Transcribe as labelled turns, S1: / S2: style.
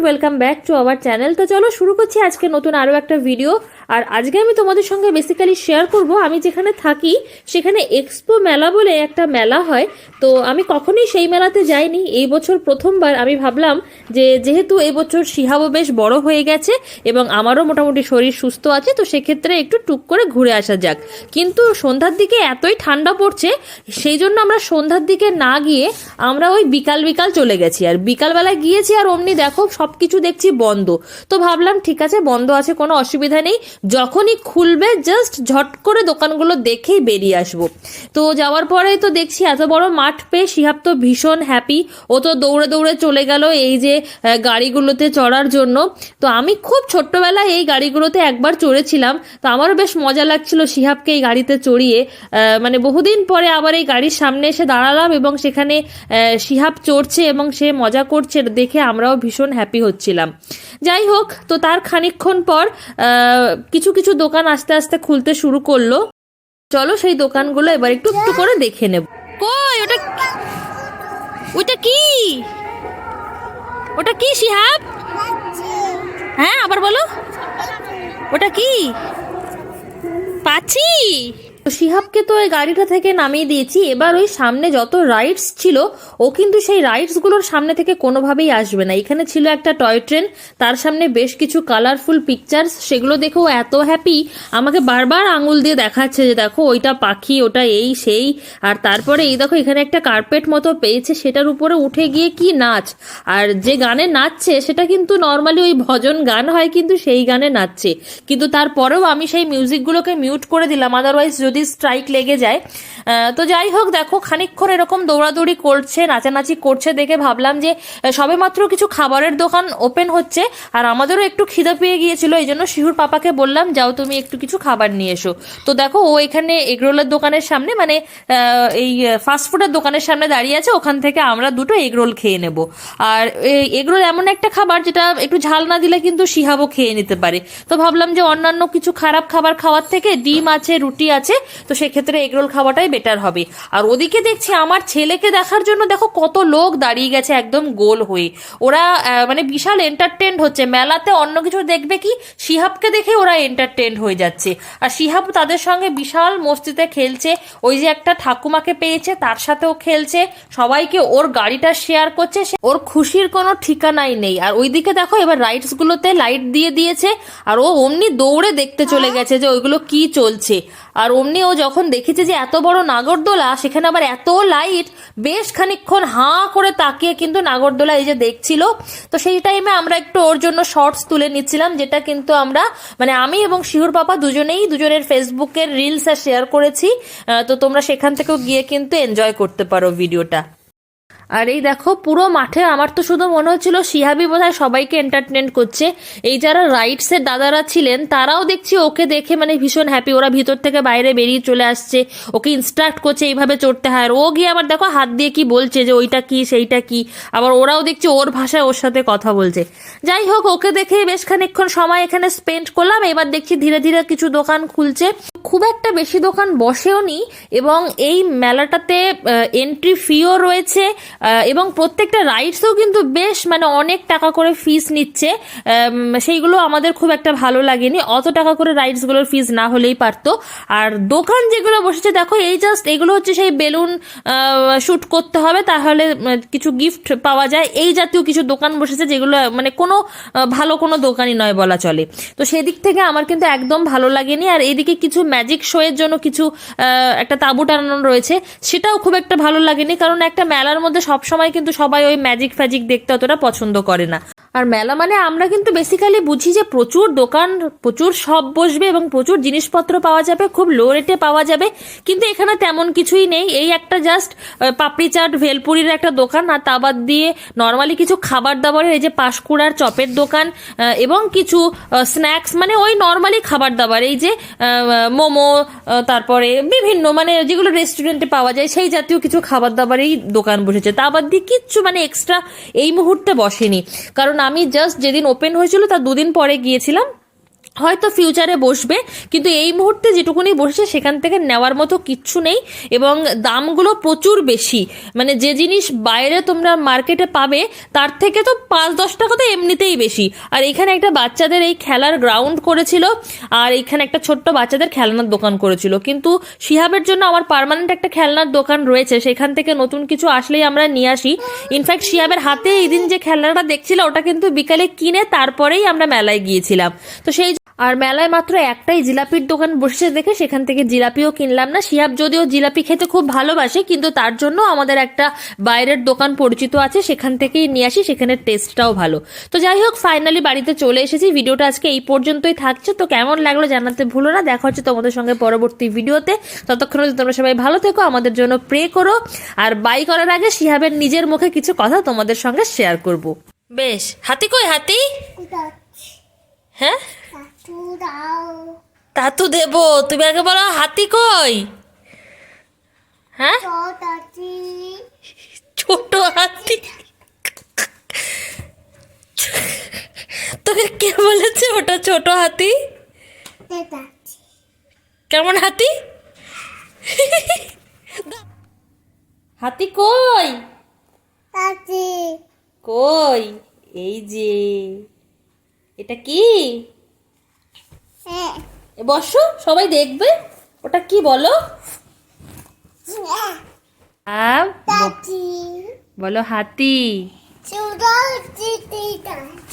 S1: Welcome back to our channel তো চলো শুরু করছি আজকে নতুন আরও একটা ভিডিও আর আজকে আমি তোমাদের সঙ্গে বেসিক্যালি শেয়ার করব। আমি যেখানে থাকি, সেখানে এক্সপো মেলা বলে একটা মেলা হয়। তো আমি কখনোই সেই মেলাতে যাইনি। এই বছর প্রথমবার আমি ভাবলাম যে যেহেতু এই বছর শিহাবও বেশ বড় হয়ে গেছে এবং আমারও মোটামুটি শরীর সুস্থ আছে, তো সেক্ষেত্রে একটু টুক করে ঘুরে আসা যাক। কিন্তু সন্ধ্যার দিকে এতই ঠান্ডা পড়ছে, সেই জন্য আমরা সন্ধ্যার দিকে না গিয়ে আমরা ওই বিকাল বিকাল চলে গেছি। আর বিকালবেলা গিয়েছি আর অমনি দেখো সব কিছু দেখছি বন্ধ। তো ভাবলাম, ঠিক আছে, বন্ধ আছে, কোনো অসুবিধা নেই। যখনই খুলবে জাস্ট ঝট করে দোকানগুলো দেখেই বেরিয়ে আসব। তো যাওয়ার পরে তো দেখছি এত বড় মাঠ পেয়ে শিহাব তো ভীষণ হ্যাপি ও তো দৌড়ে দৌড়ে চলে গেল এই যে গাড়িগুলোতে চড়ার জন্য। তো আমি খুব ছোট্টবেলায় এই গাড়িগুলোতে একবার চড়েছিলাম। তো আমারও বেশ মজা লাগছিল শিহাবকে এই গাড়িতে চড়িয়ে। মানে বহুদিন পরে আবার এই গাড়ির সামনে এসে দাঁড়ালাম এবং সেখানে শিহাব চড়ছে এবং সে মজা করছে, দেখে আমরাও ভীষণ হ্যাপি হচ্ছিলাম। যাই হোক, তো তার খানিকক্ষণ পর কিছু কিছু দোকান আস্তে আস্তে খুলতে শুরু করল। চলো সেই দোকানগুলো এবার একটু একটু করে দেখে নেব। কই, ওটা ওটা কি? ওটা কি, শিহাব? হ্যাঁ আবার বলো। ওটা কি? পাচ্ছি? শিহাবকে তো ওই গাড়িটা থেকে নামিয়ে দিয়েছি। এবার ওই সামনে যত রাইডস ছিল, ও কিন্তু সেই রাইডসগুলোর সামনে থেকে কোনোভাবেই আসবে না। এখানে ছিল একটা টয় ট্রেন তার সামনে বেশ কিছু কালারফুল পিকচার্স সেগুলো দেখে ও এত হ্যাপি আমাকে বারবার আঙুল দিয়ে দেখাচ্ছে যে, দেখো, ওইটা পাখি, ওটা এই, সেই। আর তারপরে এই দেখো, এখানে একটা কার্পেট মতো পেয়েছে, সেটার উপরে উঠে গিয়ে কি নাচ। আর যে গানে নাচছে, সেটা কিন্তু নর্মালি ওই ভজন গান হয়, কিন্তু সেই গানে নাচছে। কিন্তু তারপরেও আমি সেই মিউজিকগুলোকে মিউট করে দিলাম আদারওয়াইজ যদি স্ট্রাইক লেগে যায়। তো যাই হোক দেখো খানিকক্ষণ এরকম দৌড়াদৌড়ি করছে নাচানাচি করছে দেখে ভাবলাম যে আহ, সবেমাত্র কিছু খাবারের দোকান ওপেন হচ্ছে আর আমাদেরও একটু খিদে পেয়ে গিয়েছিল এই জন্য শিহুর পাপাকে বললাম যাও তুমি একটু কিছু খাবার নিয়ে এসো। তো দেখো ও এখানে এগরোলের দোকানের সামনে মানে এই ফাস্টফুডের দোকানের সামনে দাঁড়িয়ে আছে ওখান থেকে আমরা দুটো এগরোল খেয়ে নেব। আর এগরোল এমন একটা খাবার যেটা একটু ঝাল না দিলে কিন্তু শিহাবও খেয়ে নিতে পারে। তো ভাবলাম যে অন্যান্য কিছু খারাপ খাবার খাওয়ার থেকে ডিম আছে রুটি আছে তো সেক্ষেত্রে এগরোল খাওয়াটাই বেটার হবে। আর ওদিকে দেখছি আমার ছেলেকে দেখার জন্য দেখো কত লোক দাঁড়িয়ে গেছে একদম গোল হয়ে। ওরা মানে বিশাল এন্টারটেন্ড হচ্ছে। মেলাতে অন্য কিছু দেখবে কি? শিহাবকে দেখে ওরা এন্টারটেন্ড হয়ে যাচ্ছে। আর শিহাব তাদের সঙ্গে বিশাল মস্তিতে খেলছে। ওই যে একটা ঠাকুমাকে পেয়েছে, তার সাথেও খেলছে। সবাইকে ওর গাড়িটা শেয়ার করছে। ওর খুশির কোনো ঠিকানাই নেই। আর ওইদিকে দেখো এবার রাইডস গুলোতে লাইট দিয়ে দিয়েছে। আর ও অমনি দৌড়ে দেখতে চলে গেছে যে ওইগুলো কি চলছে। আর অমনি ও যখন দেখেছে যে এত বড় নাগরদোলা, সেখানে আবার এত লাইট বেশ খানিকক্ষণ হাঁ করে তাকিয়ে কিন্তু নাগরদোলা এই যে দেখছিল। তো সেই টাইমে আমরা একটু ওর জন্য শর্টস তুলে নিচ্ছিলাম, যেটা কিন্তু আমরা মানে আমি এবং শিহুর পাপা দুজনেই দুজনের ফেসবুকের রিলস শেয়ার করেছি। তো তোমরা সেখান থেকেও গিয়ে কিন্তু এনজয় করতে পারো ভিডিওটা আর এই দেখো, পুরো মাঠে আমার তো শুধু মনে হচ্ছিল শিহাবি বোধহয় সবাইকে এন্টারটেন করছে। এই যারা রাইডসের দাদারা ছিলেন, তারাও দেখছি ওকে দেখে মানে ভীষণ হ্যাপি ওরা ভিতর থেকে বাইরে বেরিয়ে চলে আসছে, ওকে ইনস্ট্রাক্ট করছে এইভাবে চড়তে হয়। আর ও গিয়ে আবার দেখো হাত দিয়ে কি বলছে যে ওইটা কি, সেইটা কি। আবার ওরাও দেখছি ওর ভাষায় ওর সাথে কথা বলছে। যাই হোক, ওকে দেখে বেশ খানিকক্ষণ সময় এখানে স্পেন্ড করলাম। এবার দেখছি ধীরে ধীরে কিছু দোকান খুলছে। খুব একটা বেশি দোকান বসেও নি এবং এই মেলাটাতে এন্ট্রি ফিও রয়েছে এবং প্রত্যেকটা রাইডসও কিন্তু বেশ মানে অনেক টাকা করে ফিস নিচ্ছে। সেইগুলো আমাদের খুব একটা ভালো লাগেনি। অত টাকা করে রাইডসগুলোর ফিস না হলেই পারতো। আর দোকান যেগুলো বসেছে, দেখো, এই জাস্ট এগুলো হচ্ছে সেই বেলুন শ্যুট করতে হবে, তাহলে কিছু গিফট পাওয়া যায়। এই জাতীয় কিছু দোকান বসেছে যেগুলো মানে কোনো ভালো কোনো দোকানই নয় বলা চলে। তো সেদিক থেকে আমার কিন্তু একদম ভালো লাগেনি। আর এদিকে কিছু ম্যাজিক শো এর জন্য কিছু একটা তাঁবু টানানো রয়েছে। সেটাও খুব একটা ভালো লাগেনি, কারণ একটা মেলার মধ্যে সবসময় কিন্তু সবাই ওই ম্যাজিক ফ্যাজিক দেখতে অতটা পছন্দ করে না। আর মেলা মানে আমরা কিন্তু বেসিক্যালি বুঝি যে প্রচুর দোকান, প্রচুর শপ বসবে এবং প্রচুর জিনিসপত্র পাওয়া যাবে, খুব লো রেটে পাওয়া যাবে। কিন্তু এখানে তেমন কিছুই নেই। এই একটা জাস্ট পাপড়ি চাট, ভেলপুরির একটা দোকান আর তা বাদ দিয়ে নর্মালি কিছু খাবার দাবারের এই যে পাঁশকুড়ার চপের দোকান এবং কিছু স্ন্যাক্স মানে ওই নর্মালি খাবার দাবার এই যে মোমো তারপরে বিভিন্ন মানে যেগুলো রেস্টুরেন্টে পাওয়া যায়, সেই জাতীয় কিছু খাবার দাবারেই দোকান বসেছে। তা বাদ দিয়ে কিচ্ছু মানে এক্সট্রা এই মুহূর্তে বসেনি। কারণ আমি জাস্ট যেদিন ওপেন হয়েছিল তার দুদিন পরে গিয়েছিলাম। হয়তো ফিউচারে বসবে, কিন্তু এই মুহূর্তে যেটুকুনি বসেছে সেখান থেকে নেওয়ার মতো কিচ্ছু নেই এবং দামগুলো প্রচুর বেশি। মানে যে জিনিস বাইরে তোমরা মার্কেটে পাবে, তার থেকে তো পাঁচ দশ টাকা তো এমনিতেই বেশি। আর এখানে একটা বাচ্চাদের এই খেলার গ্রাউন্ড করেছিল, আর এখানে একটা ছোট্ট বাচ্চাদের খেলনার দোকান করেছিল। কিন্তু শিহাবের জন্য আমার পার্মানেন্ট একটা খেলনার দোকান রয়েছে, সেখান থেকে নতুন কিছু আসলেই আমরা নিয়ে আসি। ইনফ্যাক্ট শিহাবের হাতে এই দিন যে খেলনাটা দেখছিল, ওটা কিন্তু বিকালে কিনে তারপরেই আমরা মেলায় গিয়েছিলাম। তো সেই আর মেলায় মাত্র একটাই জিলাপির দোকান বসেছে দেখে সেখান থেকে জিলাপিও কিনলাম না। শিহাব যদিও জিলাপি খেতে খুব ভালোবাসে কিন্তু তার জন্য আমাদের একটা বাইরের দোকান পরিচিত আছে সেখান থেকেই নিয়ে আসি সেখানে টেস্টটাও ভালো। তো যাই হোক ফাইনালি বাড়িতে চলে এসেছি ভিডিওটা আজকে এই পর্যন্তই থাকছে। তো কেমন লাগল জানাতে ভুলো না দেখা হচ্ছে তোমাদের সঙ্গে পরবর্তী ভিডিওতে। ততক্ষণ তোমরা সবাই ভালো থেকো আমাদের জন্য প্রে করো। আর বাই করার আগে শিহাবের নিজের মুখে কিছু কথা তোমাদের সঙ্গে শেয়ার করব। বেশ হাতি কই হাতি? হ্যাঁ? তাতু দেব। তুমি আগে বলো হাতি কই? হ্যাঁ? ছোট হাতি। তোকে কে বলেছে ওটা ছোট হাতি? কেমন হাতি? হাতি কই? কই? এই যে। এটা কি? বসো সবাই দেখবে। ওটা কি বলো? বলো হাতি।